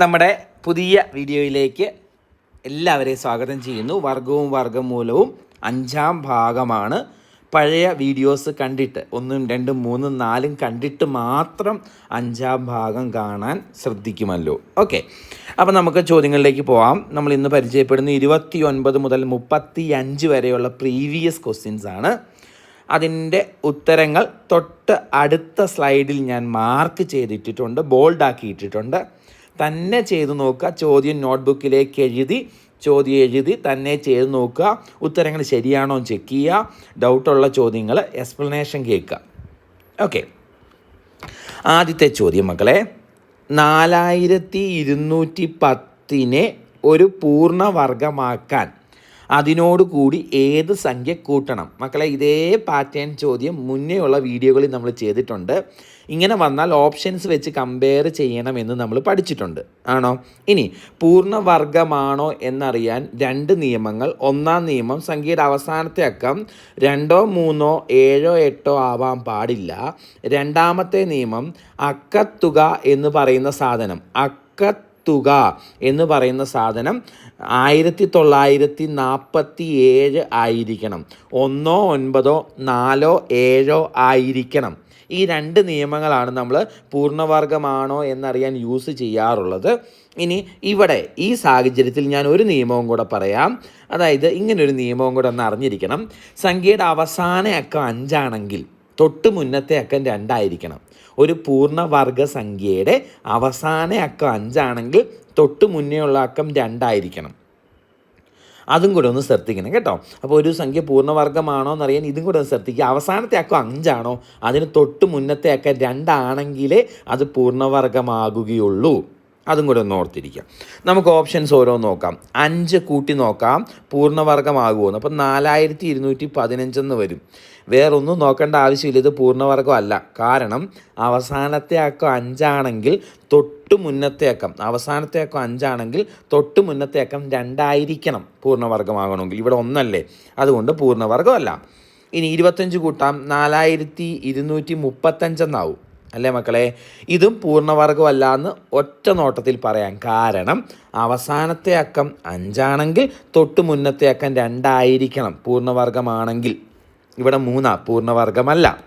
നമ്മുടെ പുതിയ വീഡിയോയിലേക്ക് എല്ലാവരെയും സ്വാഗതം ചെയ്യുന്നു. വർഗവും വർഗമൂലവും അഞ്ചാം ഭാഗമാണ്. പഴയ വീഡിയോസ് കണ്ടിട്ട് ഒന്നും രണ്ടും മൂന്നും നാലും കണ്ടിട്ട് മാത്രം അഞ്ചാം ഭാഗം കാണാൻ ശ്രദ്ധിക്കുമല്ലോ. ഓക്കെ. അപ്പോൾ നമുക്ക് ചോദ്യങ്ങളിലേക്ക് പോവാം. നമ്മൾ ഇന്ന് പരിചയപ്പെടുന്ന ഇരുപത്തി ഒൻപത് മുതൽ മുപ്പത്തി അഞ്ച് വരെയുള്ള പ്രീവിയസ് ക്വസ്റ്റ്യൻസ് ആണ്. അതിന്റെ ഉത്തരങ്ങൾ തൊട്ട് അടുത്ത സ്ലൈഡിൽ ഞാൻ മാർക്ക് ചെയ്തിട്ടിട്ടുണ്ട് ബോൾഡാക്കി ഇട്ടിട്ടുണ്ട് തന്നെ ചെയ്തു നോക്കുക. ചോദ്യം നോട്ട്ബുക്കിലേക്ക് എഴുതി ചോദ്യം എഴുതി തന്നെ ചെയ്ത് നോക്കുക. ഉത്തരങ്ങൾ ശരിയാണോ എന്ന് ചെക്ക് ചെയ്യുക. ഡൗട്ടുള്ള ചോദ്യങ്ങൾ എക്സ്പ്ലനേഷൻ കേൾക്കുക. ഓക്കെ ആദ്യത്തെ ചോദ്യം മക്കളെ നാലായിരത്തി ഇരുന്നൂറ്റി പത്തിനെ ഒരു അതിനോട് കൂടി ഏത് സംഖ്യ കൂട്ടണം? മക്കളെ ഇതേ പാറ്റേൺ ചോദ്യം മുന്നേയുള്ള വീഡിയോകളിൽ നമ്മൾ ചെയ്തിട്ടുണ്ട്. ഇങ്ങനെ വന്നാൽ ഓപ്ഷൻസ് വെച്ച് കമ്പയർ ചെയ്യണമെന്ന് നമ്മൾ പഠിച്ചിട്ടുണ്ട്. ആണോ? ഇനി പൂർണവർഗമാണോ എന്നറിയാൻ രണ്ട് നിയമങ്ങൾ. ഒന്നാം നിയമം സംഖ്യയുടെ അവസാനത്തെ അക്കം രണ്ടോ മൂന്നോ ഏഴോ എട്ടോ ആവാൻ പാടില്ല. രണ്ടാമത്തെ നിയമം അക്കത്തുക എന്ന് പറയുന്ന സാധനം. അക്കത്തുക എന്ന് പറയുന്ന സാധനം ആയിരത്തി തൊള്ളായിരത്തി നാൽപ്പത്തി ഏഴ് ആയിരിക്കണം. ഒന്നോ ഒൻപതോ നാലോ ഏഴോ ആയിരിക്കണം. ഈ രണ്ട് നിയമങ്ങളാണ് നമ്മൾ പൂർണവർഗമാണോ എന്നറിയാൻ യൂസ് ചെയ്യാറുള്ളത്. ഇനി ഇവിടെ ഈ സാഹചര്യത്തിൽ ഞാൻ ഒരു നിയമവും കൂടെ പറയാം. അതായത് ഇങ്ങനൊരു നിയമവും കൂടെ ഒന്ന് അറിഞ്ഞിരിക്കണം. സംഖ്യയുടെ അവസാന അക്കം അഞ്ചാണെങ്കിൽ തൊട്ട് മുന്നത്തെ അക്കം രണ്ടായിരിക്കണം. ഒരു പൂർണവർഗ സംഖ്യയുടെ അവസാന അക്കം അഞ്ചാണെങ്കിൽ തൊട്ട് മുന്നേ ഉള്ള അക്കം രണ്ടായിരിക്കണം. അതും കൂടെ ഒന്ന് ശ്രദ്ധിക്കണം കേട്ടോ. അപ്പോൾ ഒരു സംഖ്യ പൂർണവർഗമാണോ എന്നറിയാൻ ഇതും കൂടെ ഒന്ന് ശ്രദ്ധിക്കുക. അവസാനത്തെ അക്കം അഞ്ചാണോ? അതിന് തൊട്ട് മുന്നത്തെ അക്കം രണ്ടാണെങ്കിലേ അത് പൂർണവർഗമാകുകയുള്ളൂ അതും കൂടെ ഒന്ന് ഓർത്തിരിക്കുക. നമുക്ക് ഓപ്ഷൻസ് ഓരോ നോക്കാം. അഞ്ച് കൂട്ടി നോക്കാം. പൂർണവർഗമാകുമെന്ന് അപ്പം നാലായിരത്തി ഇരുന്നൂറ്റി പതിനഞ്ചെന്ന് വരും. വേറൊന്നും നോക്കേണ്ട ആവശ്യമില്ല. ഇത് പൂർണവർഗമല്ല കാരണം അവസാനത്തെ അക്കം അഞ്ചാണെങ്കിൽ തൊട്ട് മുന്നത്തെ അക്കം അവസാനത്തെ അക്കം അഞ്ചാണെങ്കിൽ തൊട്ട് മുന്നത്തെ അക്കം രണ്ടായിരിക്കണം പൂർണവർഗമാകണമെങ്കിൽ ഇവിടെ ഒന്നല്ലേ. അതുകൊണ്ട് പൂർണവർഗമല്ല ഇനി ഇരുപത്തഞ്ച് കൂട്ടാം നാലായിരത്തി ഇരുന്നൂറ്റി മുപ്പത്തഞ്ചെന്നാവും. അല്ലേ മക്കളെ? ഇതും പൂർണവർഗമല്ല എന്ന് ഒറ്റ നോട്ടത്തിൽ പറയാം കാരണം അവസാനത്തെ അക്കം അഞ്ചാണെങ്കിൽ തൊട്ട് മുന്നത്തെ അക്കം രണ്ടായിരിക്കണം പൂർണവർഗമാണെങ്കിൽ ഇവിടെ മൂന്നാ പൂർണവർഗമല്ല.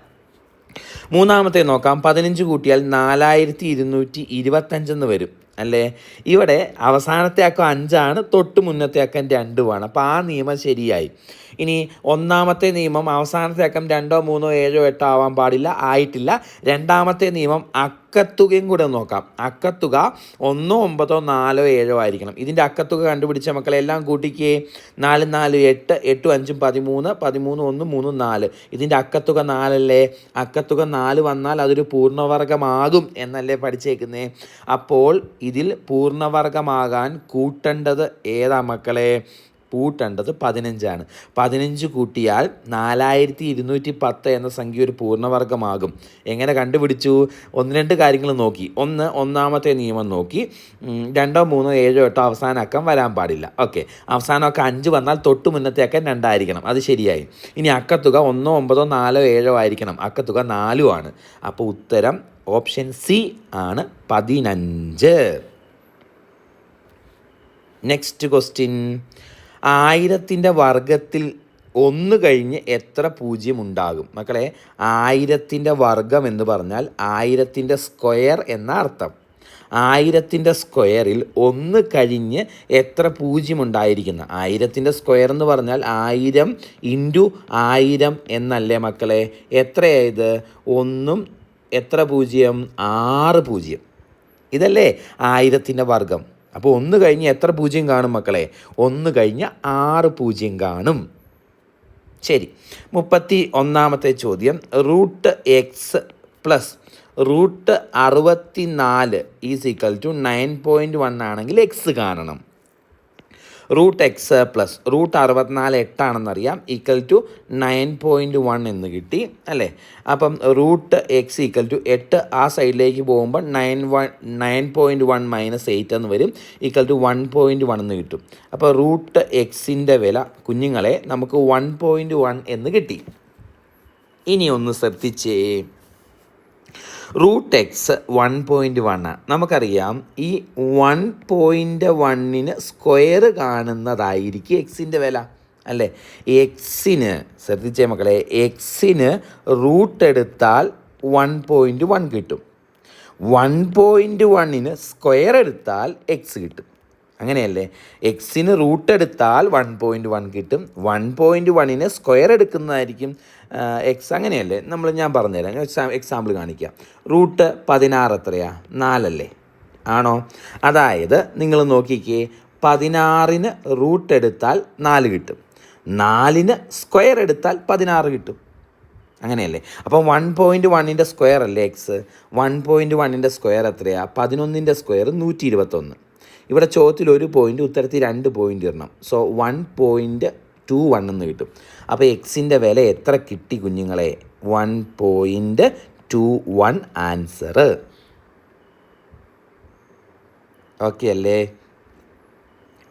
മൂന്നാമത്തെ നോക്കാം പതിനഞ്ച് കൂട്ടിയാൽ നാലായിരത്തി ഇരുന്നൂറ്റി ഇരുപത്തഞ്ചെന്ന് വരും. അല്ലേ? ഇവിടെ അവസാനത്തെ അക്കം അഞ്ചാണ് തൊട്ട് മുന്നത്തെ അക്കം രണ്ടുമാണ്. അപ്പോൾ ആ നിയമം ശരിയായി. ഇനി ഒന്നാമത്തെ നിയമം അവസാനത്തെ അക്കം രണ്ടോ മൂന്നോ ഏഴോ എട്ടോ ആവാൻ പാടില്ല ആയിട്ടില്ല. രണ്ടാമത്തെ നിയമം അക്കത്തുകയും കൂടെ നോക്കാം. അക്കത്തുക ഒന്നോ ഒമ്പതോ നാലോ ഏഴോ ആയിരിക്കണം. ഇതിന്റെ അക്കത്തുക കണ്ടുപിടിച്ച മക്കളെ എല്ലാം കൂട്ടിക്കേ. നാല് നാല് എട്ട് എട്ടും അഞ്ചും പതിമൂന്ന് പതിമൂന്ന് ഒന്ന് മൂന്ന് നാല്. ഇതിന്റെ അക്കത്തുക നാലല്ലേ? അക്കത്തുക നാല് വന്നാൽ അതൊരു പൂർണവർഗമാകും എന്നല്ലേ പഠിച്ചേക്കുന്നേ. അപ്പോൾ ഇതിൽ പൂർണവർഗമാകാൻ കൂട്ടേണ്ടത് ഏതാ മക്കളെ? കൂട്ടേണ്ടത് പതിനഞ്ചാണ്. പതിനഞ്ച് കൂട്ടിയാൽ നാലായിരത്തി ഇരുന്നൂറ്റി പത്ത് എന്ന സംഖ്യ ഒരു പൂർണവർഗമാകും. എങ്ങനെ കണ്ടുപിടിച്ചു? ഒന്ന് രണ്ട് കാര്യങ്ങൾ നോക്കി. ഒന്ന് ഒന്നാമത്തെ നിയമം നോക്കി. രണ്ടോ മൂന്നോ ഏഴോ എട്ടോ അവസാന അക്കം വരാൻ പാടില്ല. ഓക്കെ. അവസാനമൊക്കെ അഞ്ച് വന്നാൽ തൊട്ട് മുന്നത്തെ അക്കം രണ്ടായിരിക്കണം. അത് ശരിയായി. ഇനി അക്കത്തുക ഒന്നോ ഒമ്പതോ നാലോ ഏഴോ ആയിരിക്കണം. അക്കത്തുക നാലും ആണ്. അപ്പോൾ ഉത്തരം ഓപ്ഷൻ സി ആണ് പതിനഞ്ച്. നെക്സ്റ്റ് ക്വസ്റ്റ്യൻ ആയിരത്തിന്റെ വർഗത്തിൽ ഒന്ന് കഴിഞ്ഞ് എത്ര പൂജ്യം ഉണ്ടാകും? മക്കളെ ആയിരത്തിന്റെ വർഗം എന്ന് പറഞ്ഞാൽ ആയിരത്തിന്റെ സ്ക്വയർ എന്ന അർത്ഥം. ആയിരത്തിന്റെ സ്ക്വയറിൽ ഒന്ന് കഴിഞ്ഞ് എത്ര പൂജ്യം ഉണ്ടായിരിക്കുന്ന? ആയിരത്തിന്റെ സ്ക്വയർ എന്ന് പറഞ്ഞാൽ ആയിരം ഇന്റു ആയിരം എന്നല്ലേ മക്കളെ? എത്രയായത് ഒന്നും എത്ര പൂജ്യം? ആറ് പൂജ്യം. ഇതല്ലേ? ആയിരത്തിന്റെ വർഗം. അപ്പോൾ ഒന്ന് കഴിഞ്ഞ് എത്ര പൂജ്യം കാണും മക്കളെ? ഒന്ന് കഴിഞ്ഞ് ആറ് പൂജ്യം കാണും. ശരി. മുപ്പത്തി ഒന്നാമത്തെ ചോദ്യം. റൂട്ട് എക്സ് പ്ലസ് റൂട്ട് അറുപത്തി നാല് is equal to nine point one ആണെങ്കിൽ എക്സ് കാണണം. റൂട്ട് എക്സ് പ്ലസ് റൂട്ട് അറുപത്തിനാല് എട്ടാണെന്നറിയാം. Equal to nine point one എന്ന് കിട്ടി അല്ലേ? അപ്പം റൂട്ട് എക്സ് ഈക്വൽ ടു എട്ട് ആ സൈഡിലേക്ക് പോകുമ്പോൾ nine one nine point one minus eight എന്ന് വരും. Equal to one point one എന്ന് കിട്ടും. അപ്പോൾ റൂട്ട് എക്സിന്റെ വില കുഞ്ഞുങ്ങളെ നമുക്ക് വൺ പോയിന്റ് വൺ എന്ന് കിട്ടി. ഇനി ഒന്ന് ശ്രദ്ധിച്ചേ. Root x one point one നമുക്കറിയാം ഈ വൺ പോയിന്റ് വണ്ണിന് സ്ക്വയർ കാണുന്നതായിരിക്കും എക്സിന്റെ വില അല്ലേ? എക്സിന് ശ്രദ്ധിച്ചേ മക്കളെ എക്സിന് റൂട്ട് എടുത്താൽ വൺ പോയിന്റ് വൺ കിട്ടും. വൺ പോയിന്റ് വണ്ണിന് സ്ക്വയർ എടുത്താൽ എക്സ് കിട്ടും. അങ്ങനെയല്ലേ? എക്സിന് റൂട്ട് എടുത്താൽ വൺ പോയിന്റ് വൺ കിട്ടും. വൺ പോയിന്റ് വണ്ണിന് സ്ക്വയർ എടുക്കുന്നതായിരിക്കും എക്സ് അങ്ങനെയല്ലേ? നമ്മൾ ഞാൻ പറഞ്ഞുതരാം. എക്സാ എക്സാമ്പിൾ കാണിക്കാം. റൂട്ട് പതിനാറ് എത്രയാ? നാലല്ലേ? ആണോ? അതായത് നിങ്ങൾ നോക്കിക്കേ പതിനാറിന് റൂട്ട് എടുത്താൽ നാല് കിട്ടും. നാലിന് സ്ക്വയർ എടുത്താൽ പതിനാറ് കിട്ടും. അങ്ങനെയല്ലേ? അപ്പം വൺ പോയിന്റ് വണ്ണിന്റെ സ്ക്വയർ അല്ലേ എക്സ് വൺ പോയിന്റ് വണ്ണിന്റെ സ്ക്വയർ എത്രയാണ് പതിനൊന്നിന്റെ സ്ക്വയർ നൂറ്റി ഇരുപത്തൊന്ന് ഇവിടെ ചോദ്യത്തിൽ ഒരു പോയിന്റ് ഉത്തരത്തിൽ രണ്ട് പോയിന്റ് ഇടണം. So one point two one എന്ന് കിട്ടും. അപ്പോൾ എക്സിന്റെ വില എത്ര കിട്ടി കുഞ്ഞുങ്ങളെ? One point two one answer okay അല്ലേ?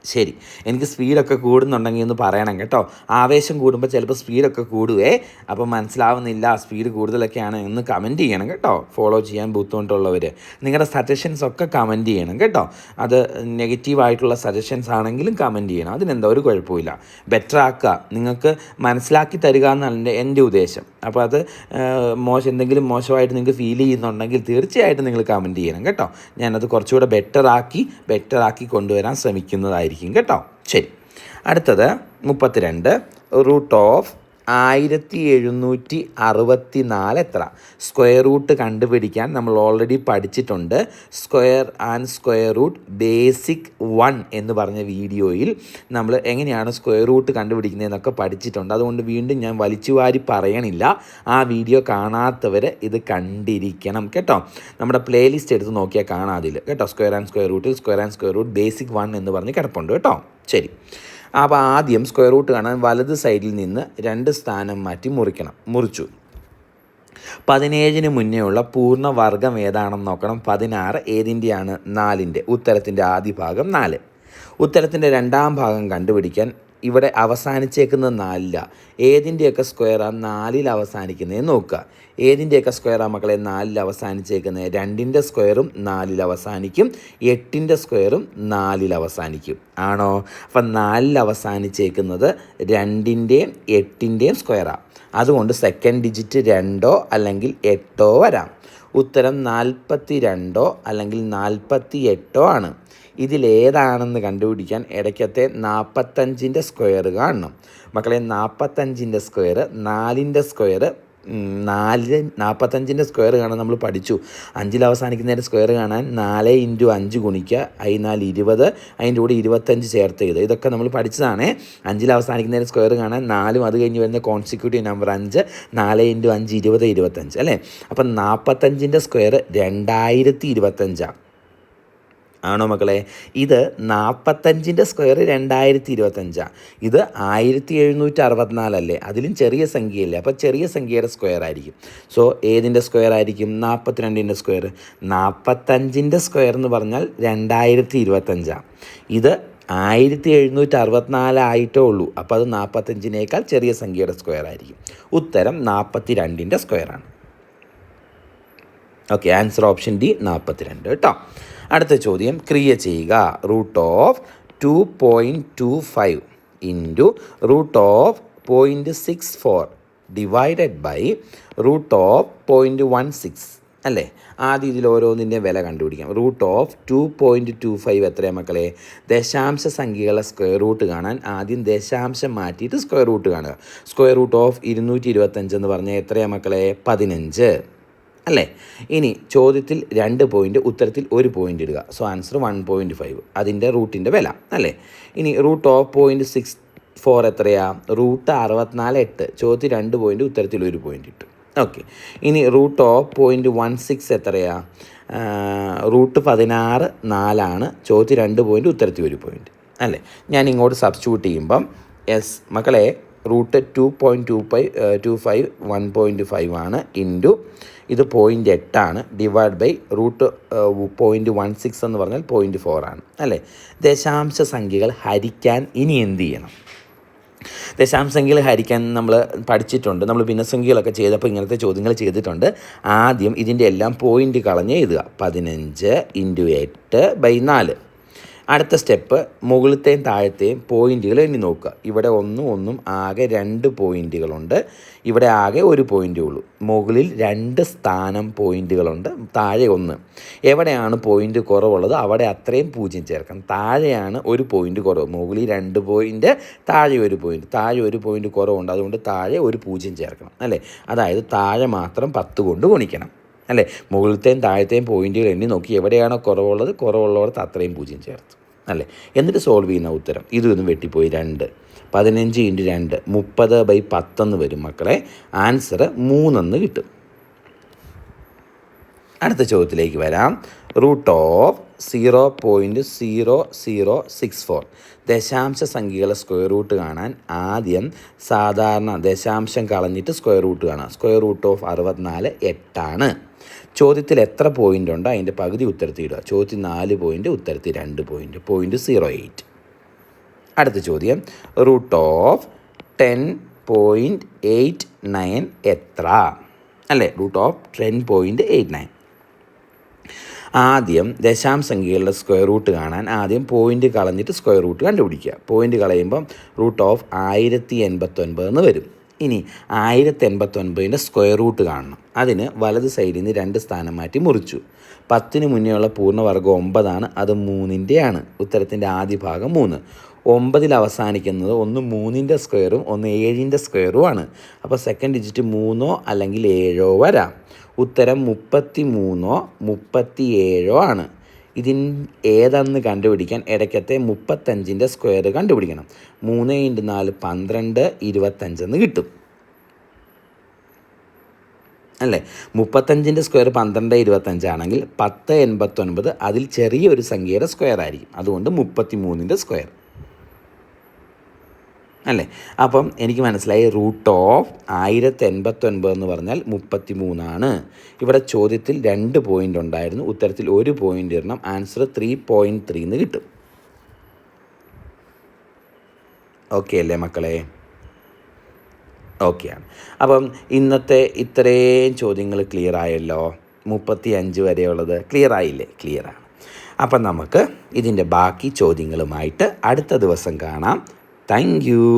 ശരി എനിക്ക് സ്പീഡൊക്കെ കൂടുന്നുണ്ടെങ്കിൽ ഒന്ന് പറയണം കേട്ടോ. ആവേശം കൂടുമ്പോൾ ചിലപ്പോൾ സ്പീഡൊക്കെ കൂടുവേ. അപ്പോൾ മനസ്സിലാവുന്നില്ല സ്പീഡ് കൂടുതലൊക്കെയാണ് എന്ന് കമന്റ് ചെയ്യണം കേട്ടോ. ഫോളോ ചെയ്യാൻ ബുദ്ധിമുട്ടുള്ളവർ നിങ്ങളുടെ സജഷൻസ് ഒക്കെ കമന്റ് ചെയ്യണം കേട്ടോ. അത് നെഗറ്റീവായിട്ടുള്ള സജഷൻസ് ആണെങ്കിലും കമന്റ് ചെയ്യണം. അതിനെന്താ ഒരു കുഴപ്പമില്ല ബെറ്റർ ആക്കുക. നിങ്ങൾക്ക് മനസ്സിലാക്കി തരിക എന്നാണ് എന്റെ ഉദ്ദേശം. അപ്പോൾ അത് മോശം എന്തെങ്കിലും മോശമായിട്ട് നിങ്ങൾക്ക് ഫീൽ ചെയ്യുന്നുണ്ടെങ്കിൽ തീർച്ചയായിട്ടും നിങ്ങൾ കമന്റ് ചെയ്യണം കേട്ടോ. ഞാനത് കുറച്ചുകൂടെ ബെറ്റർ ആക്കി ബെറ്റർ ആക്കി കൊണ്ടുവരാൻ ശ്രമിക്കുന്നതായിരിക്കും. കേട്ടോ. ശരി. അടുത്തത് മുപ്പത്തിരണ്ട് റൂട്ട് ഓഫ് ആയിരത്തി എഴുന്നൂറ്റി അറുപത്തി നാല് എത്ര? സ്ക്വയർ റൂട്ട് കണ്ടുപിടിക്കാൻ നമ്മൾ ഓൾറെഡി പഠിച്ചിട്ടുണ്ട്. Square and square root basic one എന്ന് പറഞ്ഞ വീഡിയോയിൽ നമ്മൾ എങ്ങനെയാണ് സ്ക്വയർ റൂട്ട് കണ്ടുപിടിക്കുന്നതെന്നൊക്കെ പഠിച്ചിട്ടുണ്ട്. അതുകൊണ്ട് വീണ്ടും ഞാൻ വലിച്ചുവാരി പറയണില്ല. ആ വീഡിയോ കാണാത്തവർ ഇത് കണ്ടിരിക്കണം കേട്ടോ. നമ്മുടെ പ്ലേലിസ്റ്റ് എടുത്ത് നോക്കിയാൽ കാണാതില്ല കേട്ടോ സ്ക്വയർ ആൻഡ് സ്ക്വയർ റൂട്ടിൽ square and square root basic one എന്ന് പറഞ്ഞ് കിടപ്പുണ്ട് കേട്ടോ. ശരി. അപ്പോൾ ആദ്യം സ്ക്വയർ റൂട്ട് കാണാൻ വലത് സൈഡിൽ നിന്ന് രണ്ട് സ്ഥാനം മാറ്റി മുറിക്കണം. മുറിച്ചു. പതിനേഴിന് മുന്നേ ഉള്ള പൂർണ വർഗം ഏതാണെന്ന് നോക്കണം. പതിനാറ് ഏതിന്റെയാണ് നാലിന്റെ? ഉത്തരത്തിന്റെ ആദ്യ ഭാഗം നാല്. ഉത്തരത്തിന്റെ രണ്ടാം ഭാഗം കണ്ടുപിടിക്കാൻ ഇവിടെ അവസാനിച്ചേക്കുന്നത് നാലില്ല ഏതിന്റെയൊക്കെ സ്ക്വയറാണ് നാലിൽ അവസാനിക്കുന്നത് നോക്കുക. ഏതിന്റെയൊക്കെ സ്ക്വയറാണ് മക്കളെ നാലിൽ അവസാനിച്ചേക്കുന്നത് രണ്ടിന്റെ സ്ക്വയറും നാലിൽ അവസാനിക്കും. എട്ടിന്റെ സ്ക്വയറും നാലിൽ അവസാനിക്കും. ആണോ? അപ്പം നാലിൽ അവസാനിച്ചേക്കുന്നത് രണ്ടിന്റെയും എട്ടിന്റെയും സ്ക്വയറാണ് അതുകൊണ്ട് സെക്കൻഡ് ഡിജിറ്റ് രണ്ടോ അല്ലെങ്കിൽ എട്ടോ വരാം. ഉത്തരം നാൽപ്പത്തി രണ്ടോ അല്ലെങ്കിൽ നാൽപ്പത്തി എട്ടോ ആണ്. ഇതിലേതാണെന്ന് കണ്ടുപിടിക്കാൻ ഇടയ്ക്കത്തെ നാൽപ്പത്തഞ്ചിന്റെ സ്ക്വയർ കാണണം. മക്കളെ നാൽപ്പത്തഞ്ചിന്റെ സ്ക്വയർ നാലിന്റെ സ്ക്വയർ നാല് നാൽപ്പത്തഞ്ചിന്റെ സ്ക്വയർ കാണാൻ നമ്മൾ പഠിച്ചു. അഞ്ചിൽ അവസാനിക്കുന്നതിന്റെ സ്ക്വയർ കാണാൻ നാല് ഇന്റു അഞ്ച് ഗുണിക്കുക. അതിനാൽ ഇരുപത് അതിന്റെ കൂടെ ഇരുപത്തഞ്ച് ചേർത്ത് ചെയ്ത് ഇതൊക്കെ നമ്മൾ പഠിച്ചതാണ്. അഞ്ചിൽ അവസാനിക്കുന്നതിന്റെ സ്ക്വയർ കാണാൻ നാലും അത് കഴിഞ്ഞ് വരുന്ന കോൺസിക്യൂട്ടീവ് നമ്പർ അഞ്ച് നാല് ഇന്റു അഞ്ച് ഇരുപത് ഇരുപത്തഞ്ച് അല്ലേ? അപ്പം നാൽപ്പത്തഞ്ചിന്റെ സ്ക്വയർ രണ്ടായിരത്തി ഇരുപത്തഞ്ചാണ് ആണോ മക്കളെ? ഇത് നാൽപ്പത്തഞ്ചിന്റെ സ്ക്വയർ രണ്ടായിരത്തി ഇരുപത്തഞ്ചാണ് ഇത് ആയിരത്തി എഴുന്നൂറ്റി അറുപത്തിനാലല്ലേ അതിലും ചെറിയ സംഖ്യയല്ലേ? അപ്പോൾ ചെറിയ സംഖ്യയുടെ സ്ക്വയർ ആയിരിക്കും. സോ ഏതിന്റെ സ്ക്വയർ ആയിരിക്കും? നാൽപ്പത്തിരണ്ടിന്റെ സ്ക്വയർ. നാൽപ്പത്തഞ്ചിന്റെ സ്ക്വയർ എന്ന് പറഞ്ഞാൽ രണ്ടായിരത്തി ഇരുപത്തഞ്ചാണ് ഇത് ആയിരത്തി എഴുന്നൂറ്റി അറുപത്തിനാലായിട്ടേ ഉള്ളൂ. അപ്പോൾ അത് നാൽപ്പത്തഞ്ചിനേക്കാൾ ചെറിയ സംഖ്യയുടെ സ്ക്വയർ ആയിരിക്കും. ഉത്തരം നാൽപ്പത്തി രണ്ടിന്റെ സ്ക്വയറാണ്. ഓക്കെ ആൻസർ ഓപ്ഷൻ ഡി നാൽപ്പത്തിരണ്ട് കേട്ടോ അടുത്ത ചോദ്യം ക്രിയ ചെയ്യുക root of two point two five into root of point six four divided by root of point one six അല്ലേ? ആദ്യം ഇതിൽ ഓരോന്നിന്റെ വില കണ്ടുപിടിക്കാം. Root of two point two five എത്രയാണ് മക്കളെ? ദശാംശ സംഖ്യകളുടെ സ്ക്വയർ റൂട്ട് കാണാൻ ആദ്യം ദശാംശം മാറ്റിയിട്ട് സ്ക്വയർ റൂട്ട് കാണുക. സ്ക്വയർ റൂട്ട് ഓഫ് ഇരുന്നൂറ്റി ഇരുപത്തഞ്ച് എന്ന് പറഞ്ഞാൽ എത്രയാണ് മക്കളെ? പതിനഞ്ച്. അല്ലേ? ഇനി ചോദ്യത്തിൽ രണ്ട് പോയിന്റ് ഉത്തരത്തിൽ ഒരു പോയിന്റ് ഇടുക. So answer one point five അതിന്റെ റൂട്ടിന്റെ വില അല്ലേ? ഇനി root of point six four എത്രയാ? റൂട്ട് അറുപത്തിനാല് എട്ട്. ചോദ്യത്തിൽ രണ്ട് പോയിന്റ് ഉത്തരത്തിൽ ഒരു പോയിന്റ് ഇട്ടു. ഓക്കെ ഇനി root of point one six എത്രയാ? റൂട്ട് പതിനാറ് നാലാണ്. ചോദ്യത്തിൽ രണ്ട് പോയിന്റ് ഉത്തരത്തിൽ ഒരു പോയിന്റ് അല്ലേ? ഞാൻ ഇങ്ങോട്ട് സബ്സ്റ്റിറ്റ്യൂട്ട് ചെയ്യുമ്പം എസ് മക്കളെ root two point two five two five one point five ആണ് ഇന്റു ഇത് പോയിന്റ് എട്ടാണ് divide by root point one six എന്ന് പറഞ്ഞാൽ പോയിന്റ് ഫോർ ആണ്. അല്ലേ? ദശാംശ സംഖ്യകൾ ഹരിക്കാൻ ഇനി എന്ത് ചെയ്യണം? ദശാംശ സംഖ്യകൾ ഹരിക്കാൻ നമ്മൾ പഠിച്ചിട്ടുണ്ട്. നമ്മൾ ഭിന്നസംഖ്യകളൊക്കെ ചെയ്തപ്പോൾ ഇങ്ങനത്തെ ചോദ്യങ്ങൾ ചെയ്തിട്ടുണ്ട്. ആദ്യം ഇതിന്റെ എല്ലാം പോയിന്റ് കളഞ്ഞ് എഴുതുക. പതിനഞ്ച് ഇന്റു എട്ട് ബൈ നാല്. അടുത്ത സ്റ്റെപ്പ് മുകളിലത്തെയും താഴത്തെയും പോയിന്റുകൾ എണ്ണി നോക്കുക. ഇവിടെ ഒന്നും ഒന്നും ആകെ രണ്ട് പോയിന്റുകളുണ്ട്. ഇവിടെ ആകെ ഒരു പോയിന്റേ ഉള്ളൂ. മുകളിൽ രണ്ട് സ്ഥാനം പോയിന്റുകളുണ്ട്. താഴെ ഒന്ന്. എവിടെയാണ് പോയിന്റ് കുറവുള്ളത്? അവിടെ അത്രയും പൂജ്യം ചേർക്കണം. താഴെയാണ് ഒരു പോയിന്റ് കുറവ്. മുകളിൽ രണ്ട് പോയിന്റ് താഴെ ഒരു പോയിന്റ്. താഴെ ഒരു പോയിന്റ് കുറവുണ്ട്. അതുകൊണ്ട് താഴെ ഒരു പൂജ്യം ചേർക്കണം. അല്ലേ? അതായത് താഴെ മാത്രം പത്ത് കൊണ്ട് ഗുണിക്കണം. അല്ലേ? മുകളിലത്തെയും താഴത്തെയും പോയിന്റുകൾ എണ്ണി നോക്കി എവിടെയാണോ കുറവുള്ളത് കുറവുള്ളവർക്ക് അത്രയും പൂജ്യം ചേർത്ത്. അല്ലേ? എന്നിട്ട് സോൾവ് ചെയ്യുന്ന ഉത്തരം. ഇതൊന്നും ഇതും വെട്ടിപ്പോയി രണ്ട്. പതിനഞ്ച് ഇന്റു രണ്ട്. മുപ്പത് ബൈ പത്തെന്ന് വരും മക്കളെ. ആൻസർ മൂന്നെന്ന് കിട്ടും. അടുത്ത ചോദ്യത്തിലേക്ക് വരാം. Root of zero point zero zero six four. ദശാംശ സംഖ്യകളെ സ്ക്വയർ റൂട്ട് കാണാൻ ആദ്യം സാധാരണ ദശാംശം കളഞ്ഞിട്ട് സ്ക്വയർ റൂട്ട് കാണാം. സ്ക്വയർ റൂട്ട് ഓഫ് അറുപത്തിനാല് എട്ടാണ്. ചോദ്യത്തിൽ എത്ര പോയിന്റ് ഉണ്ടോ അതിന്റെ പകുതി ഉത്തരത്തിൽ ഇടുക. ചോദ്യത്തിൽ നാല് പോയിന്റ് ഉത്തരത്തിൽ രണ്ട് പോയിന്റ് പോയിന്റ് സീറോ എയ്റ്റ് അടുത്ത ചോദ്യം. Root of ten point eight nine എത്ര? അല്ലേ? Root of ten point eight nine ആദ്യം ദശാംസംഖ്യകളുടെ സ്ക്വയർ റൂട്ട് കാണാൻ ആദ്യം പോയിന്റ് കളഞ്ഞിട്ട് സ്ക്വയർ റൂട്ട് കണ്ടുപിടിക്കുക. പോയിന്റ് കളയുമ്പം റൂട്ട് ഓഫ് ആയിരത്തി എൺപത്തൊൻപത് എന്ന് വരും. ഇനി ആയിരത്തി എൺപത്തൊൻപതിന്റെ സ്ക്വയർ റൂട്ട് കാണണം. അതിന് വലത് സൈഡിൽ നിന്ന് രണ്ട് സ്ഥാനം മാറ്റി മുറിച്ചു. പത്തിന് മുന്നേയുള്ള പൂർണവർഗം ഒമ്പതാണ് അത് മൂന്നിന്റെയാണ്. ഉത്തരത്തിന്റെ ആദ്യ ഭാഗം മൂന്ന്. ഒമ്പതിൽ അവസാനിക്കുന്നത് ഒന്ന് മൂന്നിന്റെ സ്ക്വയറും ഒന്ന് ഏഴിന്റെ സ്ക്വയറുമാണ് അപ്പോൾ സെക്കൻഡ് ഡിജിറ്റ് മൂന്നോ അല്ലെങ്കിൽ ഏഴോ വരാം. ഉത്തരം മുപ്പത്തി മൂന്നോ മുപ്പത്തി ഏഴോ ആണ്. ഇതിൻ ഏതെന്ന് കണ്ടുപിടിക്കാൻ ഇടയ്ക്കത്തെ മുപ്പത്തഞ്ചിന്റെ സ്ക്വയർ കണ്ടുപിടിക്കണം. മൂന്ന് ഇന്റു നാല് പന്ത്രണ്ട് ഇരുപത്തഞ്ചെന്ന് കിട്ടും. അല്ലേ? മുപ്പത്തഞ്ചിന്റെ സ്ക്വയർ പന്ത്രണ്ട് ഇരുപത്തഞ്ചാണെങ്കിൽ പത്ത് എൺപത്തൊൻപത് അതിൽ ചെറിയൊരു സംഖ്യയുടെ സ്ക്വയർ ആയിരിക്കും അതുകൊണ്ട് മുപ്പത്തി മൂന്നിന്റെ സ്ക്വയർ. അല്ലേ? അപ്പം എനിക്ക് മനസ്സിലായി റൂട്ട് ഓഫ് ആയിരത്തി എൺപത്തൊൻപത് എന്ന് പറഞ്ഞാൽ മുപ്പത്തി മൂന്നാണ് ഇവിടെ ചോദ്യത്തിൽ രണ്ട് പോയിന്റ് ഉണ്ടായിരുന്നു. ഉത്തരത്തിൽ ഒരു പോയിന്റ് ഇടണം. ആൻസർ ത്രീ പോയിന്റ് ത്രീ എന്ന് കിട്ടും. ഓക്കെ അല്ലേ മക്കളെ? ഓക്കെയാണ് അപ്പം ഇന്നത്തെ ഇത്രയും ചോദ്യങ്ങൾ ക്ലിയർ ആയല്ലോ? മുപ്പത്തി അഞ്ച് വരെയുള്ളത് ക്ലിയർ ആയില്ലേ? ക്ലിയറാണ് അപ്പം നമുക്ക് ഇതിന്റെ ബാക്കി ചോദ്യങ്ങളുമായിട്ട് അടുത്ത ദിവസം കാണാം. Thank you.